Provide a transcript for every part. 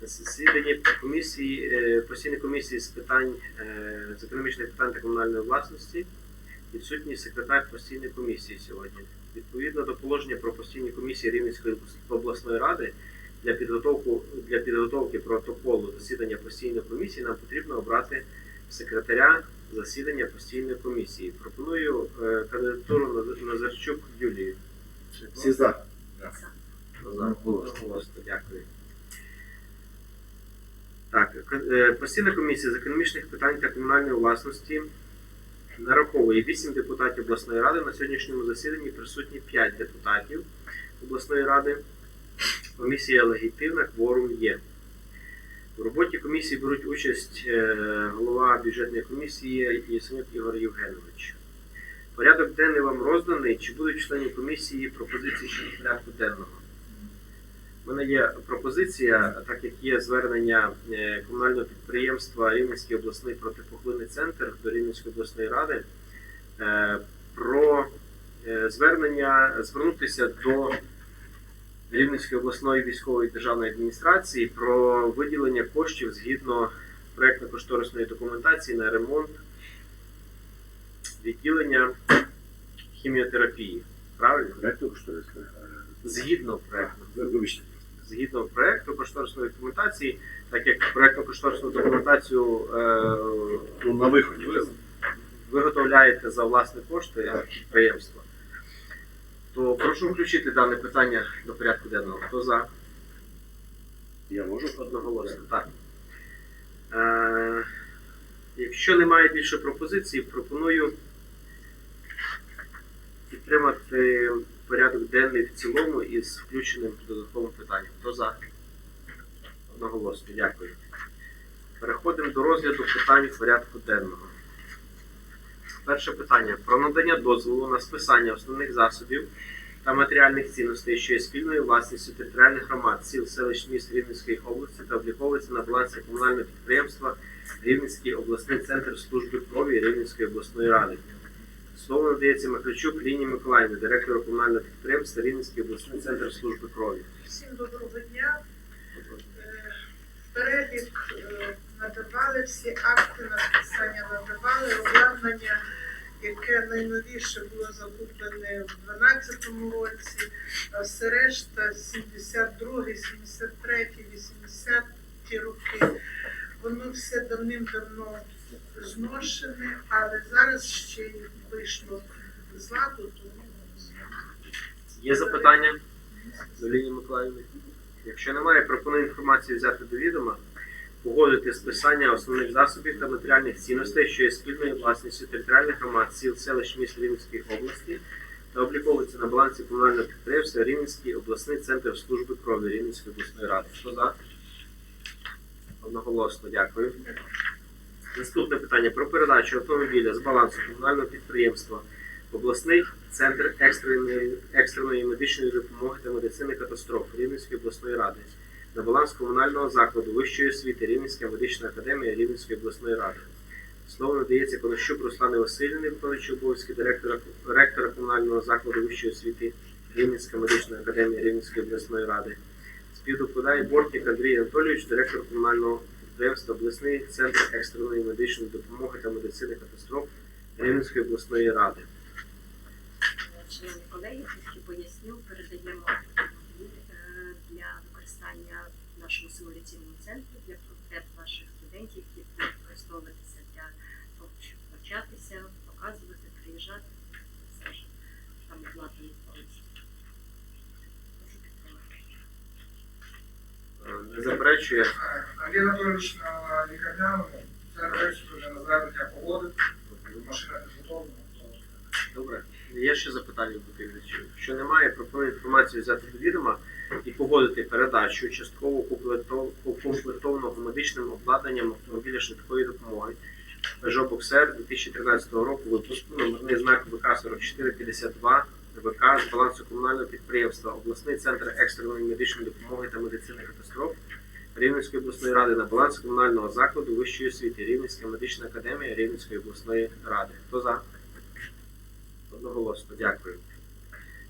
На засіданні комісії, е, постійної комісії з питань е, з економічних питань та комунальної власності відсутній секретар постійної комісії сьогодні. Відповідно до положення про постійні комісії Рівненської обласної ради для підготовки, для підготовки протоколу засідання постійної комісії нам потрібно обрати секретаря засідання постійної комісії. Пропоную е, кандидатуру Наз- Назарчук Юлії. Всі за. Дякую. Так, е, постійна комісія з економічних питань та комунальної власності нараховує 8 депутатів обласної ради. На сьогоднішньому засіданні присутні 5 депутатів обласної ради. Комісія легітимна, кворум є. В роботі комісії беруть участь е, голова бюджетної комісії Ясенюк Ігор Євгенович. Порядок денний вам розданий. Чи будуть членів комісії пропозиції щодо порядку денного? У мене є пропозиція, так як є звернення е, комунального підприємства Рівненський обласний протипухлинний центр до Рівненської обласної ради е, про е, звернення звернутися до Рівненської обласної військової державної адміністрації про виділення коштів згідно проектно-кошторисної документації на ремонт відділення хіміотерапії. Правильно? Ли? Згідно проекту. Згідно проекту кошторисної документації, так як проектну кошторисну документацію е, Ну, на виході. ви виготовляєте за власні кошти підприємства, то прошу включити дане питання до порядку денного. Хто за? Я можу? Одноголосно. Так. Е, якщо немає більше пропозицій, пропоную підтримати порядок денний в цілому із включеним додатковим питанням. Хто за? Одноголосно. Дякую. Переходимо до розгляду питань порядку денного. Перше питання про надання дозволу на списання основних засобів та матеріальних цінностей, що є спільною власністю територіальних громад, сіл, селищ, міст Рівненської області та обліковується на балансі комунального підприємства Рівненський обласний центр служби крові Рівненської обласної ради. Слово надається Михайлчук Ліні Миколаївні, директору комунального підприємства Рівненський обласний центр служби крові. Всім доброго дня. Е, Перелік е, надавали, всі акти на списання надавали, обладнання, яке найновіше було закуплене в 2012 році, а все решта 72, 73, 80 роки. Воно все давним-давно зношене, але зараз ще вийшло з ладу, тому Є запитання до Ліні Миколаївни? Якщо немає, пропоную інформацію взяти до відома, погодити списання основних засобів та матеріальних цінностей, що є спільною власністю територіальних громад, сіл, селищ, міст Рівненської області та обліковується на балансі комунального підприємства Рівненський обласний центр служби крові Рівненської обласної ради. Хто за? Одноголосно, дякую. Наступне питання про передачу автомобіля з балансу комунального підприємства обласний центр екстреної, екстреної медичної допомоги та медицини катастроф Рівненської обласної ради на баланс комунального закладу вищої освіти Рівненська медична академія Рівненської обласної ради. Слово надається Конощук Руслані Васильівні, виконуючий обов'язки директора ректора комунального закладу вищої освіти Рівненська медична академія Рівненської обласної ради. Співдоповідає Бортник Андрій Анатолійович, директор комунального підприємства обласний центр екстреної медичної допомоги та медицини катастроф Рівненської обласної ради. Шановні колеги, трішки поясню, передаємо е, для використання нашому симуляційному центрі для потреб наших студентів, які будуть використовуватися для того, щоб навчатися, показувати, приїжджати. Все ж там обладнані підтримати. Е, Не заперечує. Андрій Анатолійович на лікарняному, це речі вже на звернення погоди, машина підготовлена. Добре. Є ще запитання до доповідачів? Якщо немає, пропоную інформацію взяти до відома і погодити передачу частково укомплектованого медичним обладнанням автомобіля швидкої допомоги Peugeot Boxer 2013 року випуску номерний знак ВК 4452 ВК з балансу комунального підприємства обласний центр екстреної медичної допомоги та медицини катастроф Рівненської обласної ради на баланс комунального закладу вищої освіти Рівненська медична академія Рівненської обласної ради. Хто за? Одноголосно, дякую.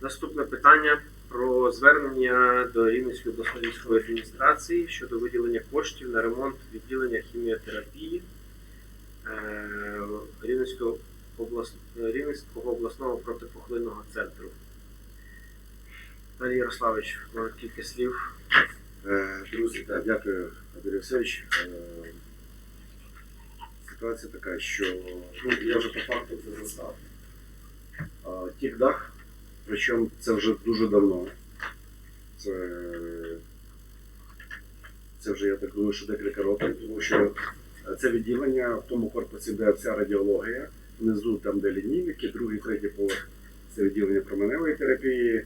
Наступне питання про звернення до Рівненської обласної військової адміністрації щодо виділення коштів на ремонт відділення хіміотерапії е, Рівненського, облас... Рівненського обласного протипухлинного центру. Далі Ярославич, кілька слів. Е, Друзі, так, дякую, Андрій Васильович. Е, Ситуація така, що ну, я вже по факту це застав. А, Тік-дах, причому це вже дуже давно. Це, це вже, я так думаю, що декілька років, тому що це відділення в тому корпусі, де вся радіологія, внизу там, де лінійники, другий, третій поверх це відділення променевої терапії,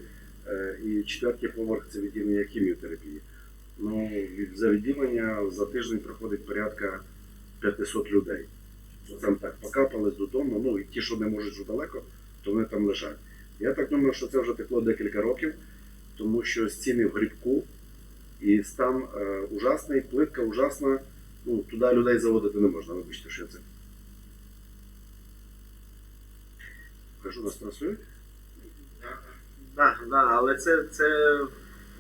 е, і четвертий поверх це відділення хіміотерапії. Ну, від за відділення за тиждень проходить порядка 500 людей. Там так покапались додому, ну і ті, що не можуть вже далеко, то вони там лежать. Я так думаю, що це вже текло декілька років, тому що стіни в грибку, і стан е, ужасний, плитка ужасна. Ну, туди людей заводити не можна, вибачте, що це. Кажу, нас працюють? Так, да, але це, це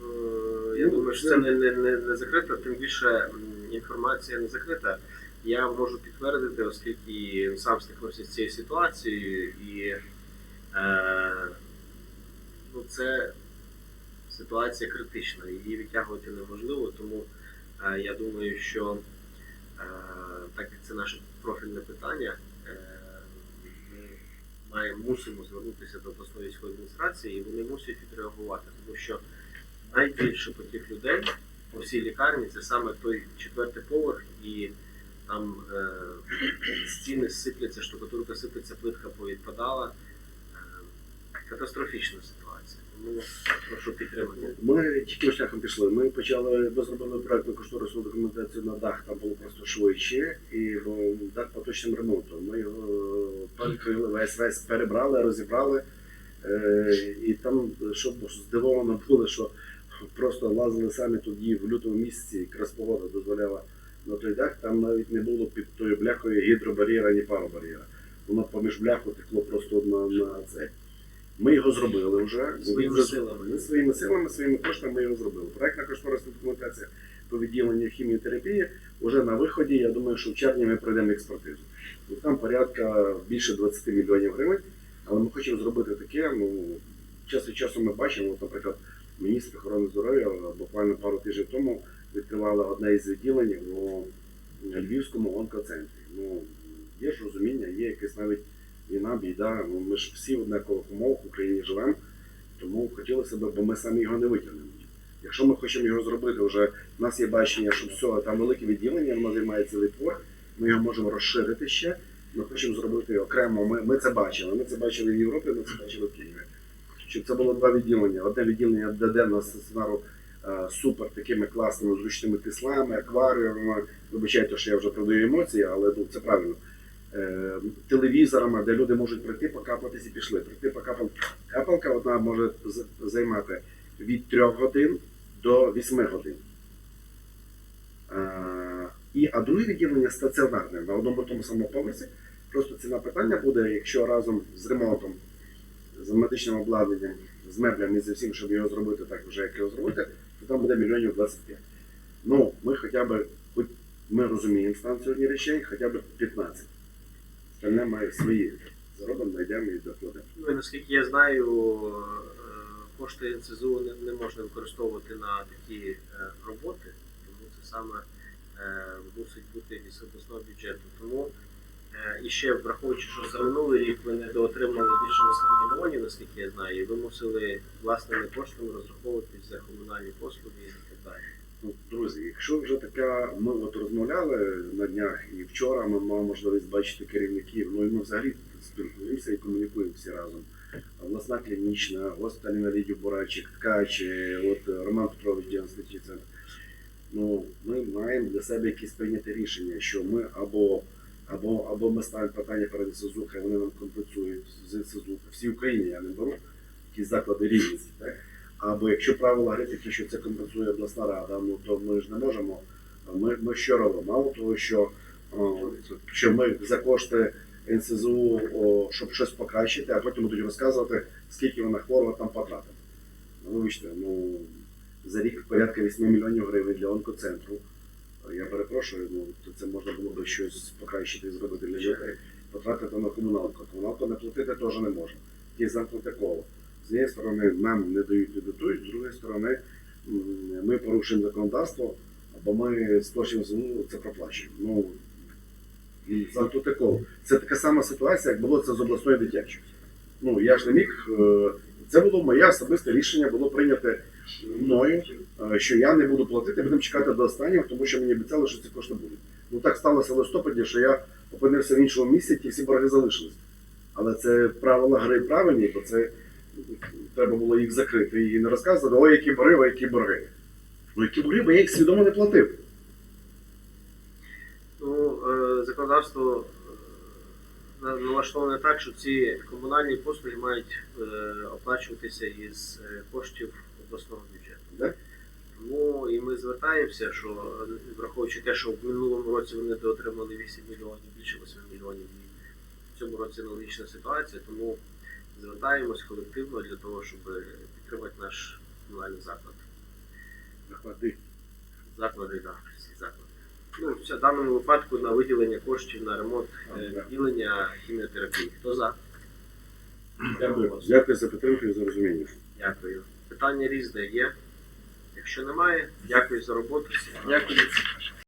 е, я Ну, думаю, що це- це не, не, не, не закрита, тим більше інформація не закрита. Я можу підтвердити, оскільки сам стикнувся з цією ситуацією, і е, ну, це ситуація критична, її відтягувати неможливо, тому е, я думаю, що е, так як це наше профільне питання, е, ми маємо мусимо звернутися до обласної військової адміністрації, і вони мусять відреагувати, тому що найбільше потік людей по всій лікарні це саме той четвертий поверх, і там е, стіни сипляться, штукатурка сипеться, плитка повідпадала. Е, катастрофічна ситуація. Тому прошу підтримати. Ми тільки шляхом пішли. Ми почали, ми зробили проектну кошторисну документацію на дах, там було просто швидше, і дах поточним ремонтом. Ми його перекрили, весь весь перебрали, розібрали. Е, і там, щоб здивовано було, що просто лазили самі тоді в лютому місяці, якраз погода дозволяла на той дах, там навіть не було під тою бляхою гідробар'єра, ні паробар'єра. Воно поміж бляху текло просто на, на це. Ми його зробили вже. Своїми Вже- силами. Ми своїми силами, своїми коштами ми його зробили. Проектна кошторисна документація по відділенню хіміотерапії вже на виході. Я думаю, що в червні ми пройдемо експертизу. І там порядка більше 20 мільйонів гривень. Але ми хочемо зробити таке. Ну час від часу ми бачимо, от, наприклад, міністр охорони здоров'я буквально пару тижнів тому відкривала одне із відділень у Львівському онкоцентрі. Ну є ж розуміння, є якась навіть війна, біда. Ну, ми ж всі в однакових умовах в Україні живемо. Тому хотілося б, бо ми самі його не витягнемо. Якщо ми хочемо його зробити, вже в нас є бачення, що все, там велике відділення, воно займає цілий поверх, ми його можемо розширити ще. Ми хочемо зробити окремо. Ми, ми це бачили. Ми це бачили в Європі, ми це бачили в Києві. Щоб це було два відділення. Одне відділення де денного стаціонару е, супер такими класними зручними кріслами, акваріумами. Вибачайте, що я вже продаю емоції, але ну, це правильно. Е, телевізорами, де люди можуть прийти, покапатись і пішли. Прийти покапати. Капалка одна може займати від 3 годин до 8 годин. Е, і, а друге відділення стаціонарне на одному тому самому поверсі. Просто ціна питання буде, якщо разом з ремонтом, з медичним обладнанням, з меблями і з всім, щоб його зробити так вже, як його зробити, то там буде мільйонів 25. Ну, ми хоча б, хоч ми розуміємо стан сьогодні речей, хоча б 15. Остальне має свої. Заробимо, знайдемо і докладемо. Ну і наскільки я знаю, е, кошти НСЗУ не, не можна використовувати на такі е, роботи, тому це саме е, мусить бути із обласного бюджету. Тому і ще враховуючи, що за минулий рік ви не доотримали більше 8 мільйонів, наскільки я знаю, і ви мусили власними коштами розраховуватись за комунальні послуги і так далі. Ну, друзі, якщо вже така, ми от розмовляли на днях і вчора ми мали можливість бачити керівників, ну і ми взагалі спілкуємося і комунікуємо всі разом. Обласна клінічна, госпіталь інвалідів Бурачик, Ткач, е, от Роман Петрович діагностичний центр. Ну, ми маємо для себе якісь прийняти рішення, що ми або, або, або ми ставимо питання перед СЗУ, хай вони нам компенсують з СЗУ. По всій Україні я не беру якісь заклади рівності. Так? Або якщо правила гри такі, що це компенсує обласна рада, ну то ми ж не можемо. Ми, ми що робимо? Мало того, що, о, що ми за кошти НСЗУ, щоб щось покращити, а потім будуть розказувати, скільки вона хворого там потратила. Ну, Вибачте, ну за рік порядка 8 мільйонів гривень для онкоцентру. Я перепрошую, ну це можна було б щось покращити і зробити для людей. Потратити на комуналку. Комуналку не платити теж не можна. Ті замкнуте коло. З однієї сторони нам не дають не дотують, з другої сторони ми порушуємо законодавство, або ми сплачуємо землю, це проплачуємо. Ну, замкнуте коло. Це така сама ситуація, як було це з обласною дитячою. Ну, я ж не міг. е, Це було моє особисте рішення, було прийнято мною, що я не буду платити, будемо чекати до останнього, тому що мені обіцяли, що ці кошти будуть. Ну так сталося в листопаді, що я опинився в іншому місці, ті всі борги залишились. Але це правила гри правильні, бо це треба було їх закрити і не розказувати, ой, які борги, ой, які борги. Ну які борги, бо я їх свідомо не платив. Ну, е, законодавство е, налаштоване так, що ці комунальні послуги мають е, оплачуватися із е, коштів обласного бюджету. Да? Тому і ми звертаємося, що враховуючи те, що в минулому році вони доотримали 8 мільйонів, більше 8 мільйонів, і в цьому році аналогічна ситуація, тому звертаємось колективно для того, щоб підтримати наш комунальний заклад. Наклади. Заклади, так, всі заклади. Ну, в даному випадку на виділення коштів на ремонт е, відділення хіміотерапії. Хто за? Дякую. Дякую за підтримку і за розуміння. Дякую. Питання різне є. Якщо немає, дякую за роботу. Дякую.